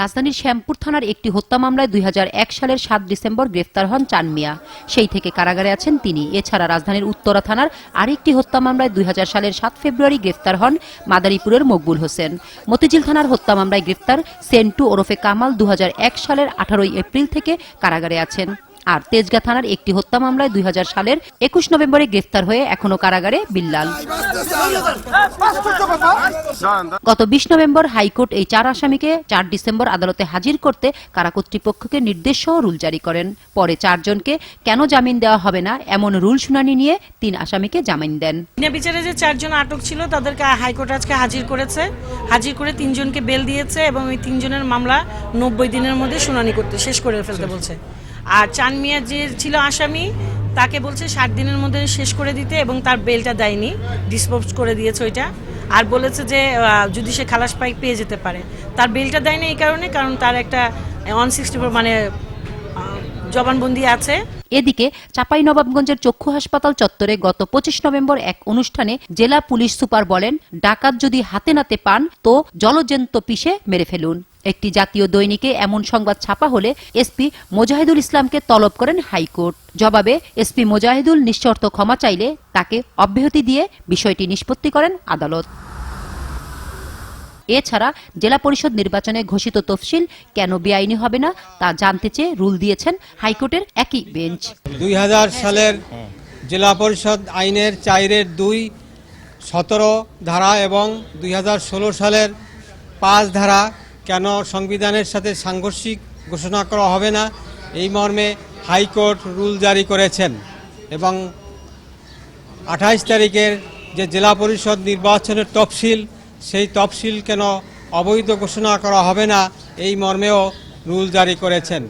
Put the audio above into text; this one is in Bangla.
রাজধানীর শ্যামপুর থানার একটি হত্যা মামলায় দুই হাজার এক সালের সাত ডিসেম্বর গ্রেফতার হন চান মিয়া। সেই থেকে কারাগারে আছেন তিনি। এছাড়া রাজধানীর উত্তরা থানার আরেকটি হত্যা মামলায় দুই হাজার সালের সাত ফেব্রুয়ারি গ্রেফতার হন মাদারীপুরের মকবুল হোসেন। মতিঝিল থানার হত্যা মামলায় গ্রেফতার সেন্টু ওরফে কামাল দু হাজার এক সালের আঠারোই এপ্রিল থেকে কারাগারে আছেন। আর তেজগাঁ থানার একটি হত্যা মামলায় দুই হাজার সালের একুশ নভেম্বরে গ্রেফতার হয়ে এখনও কারাগারে বিল্লাল। গত বিশ নভেম্বর হাইকোর্ট এই চার আসামিকে চার ডিসেম্বর আদালতে হাজির করতে কারা কর্তৃপক্ষকে নির্দেশ সহ রুল জারি করেন। পরে চারজনকে কেন জামিন দেওয়া হবে না এমন রুল শুনানি নিয়ে তিন আসামিকে জামিন দেন। বিচারে যে চারজন আটক ছিল, তাদেরকে হাইকোর্ট আজকে হাজির করেছে। হাজির করে তিনজনকে বেল দিয়েছে এবং ওই তিনজনের মামলা নব্বই দিনের মধ্যে শুনানি করতে, শেষ করে ফেলতে বলছে। আর চান মিয়া যে ছিল আসামি, তাকে বলছে ষাট দিনের মধ্যে শেষ করে দিতে এবং তার বেলটা দেয়নি, ডিসপোজ করে দিয়েছে ওইটা। আর বলেছে যে যদি সে খালাস পাই পেয়ে যেতে পারে। তার বেলটা দেয়নি এই কারণে, কারণ তার একটা ওয়ান সিক্সটি ফোর মানে জবানবন্দি আছে। এদিকে চাঁপাইনবাবগঞ্জের চক্ষু হাসপাতাল চত্বরে গত পঁচিশ নভেম্বর এক অনুষ্ঠানে জেলা পুলিশ সুপার বলেন, ডাকাত যদি হাতে নাতে পান, তো জলজন্ত পিষে মেরে ফেলুন। একটি জাতীয় দৈনিকে এমন সংবাদ ছাপা হলে এসপি মোজাহিদুল ইসলামকে তলব করেন হাইকোর্ট। জবাবে, এসপি মোজাহিদুল নিঃশর্ত ক্ষমা চাইলে তাকে অব্যাহতি দিয়ে বিষয়টি নিষ্পত্তি করেন আদালত। এছাড়া জেলা পরিষদ নির্বাচনে ঘোষিত তফসিল কেন বেআইনি হবে না তা জানতে চেয়ে রুল দিয়েছেন হাইকোর্টের একই বেঞ্চ। দুই হাজার সালের জেলা পরিষদ আইনের চাইরের দুই সতেরো ধারা এবং দুই হাজার ষোলো সালের পাঁচ ধারা কেন সংবিধানের সাথে সাংঘর্ষিক ঘোষণা করা হবে না? এই মর্মে হাইকোর্ট রুল জারি করেছেন এবং আঠাইশ তারিখের যে জেলা পরিষদ নির্বাচনের তফসিল, সেই তফসিল কেন অবৈধ ঘোষণা করা হবে না? এই মর্মেও রুল জারি করেছেন।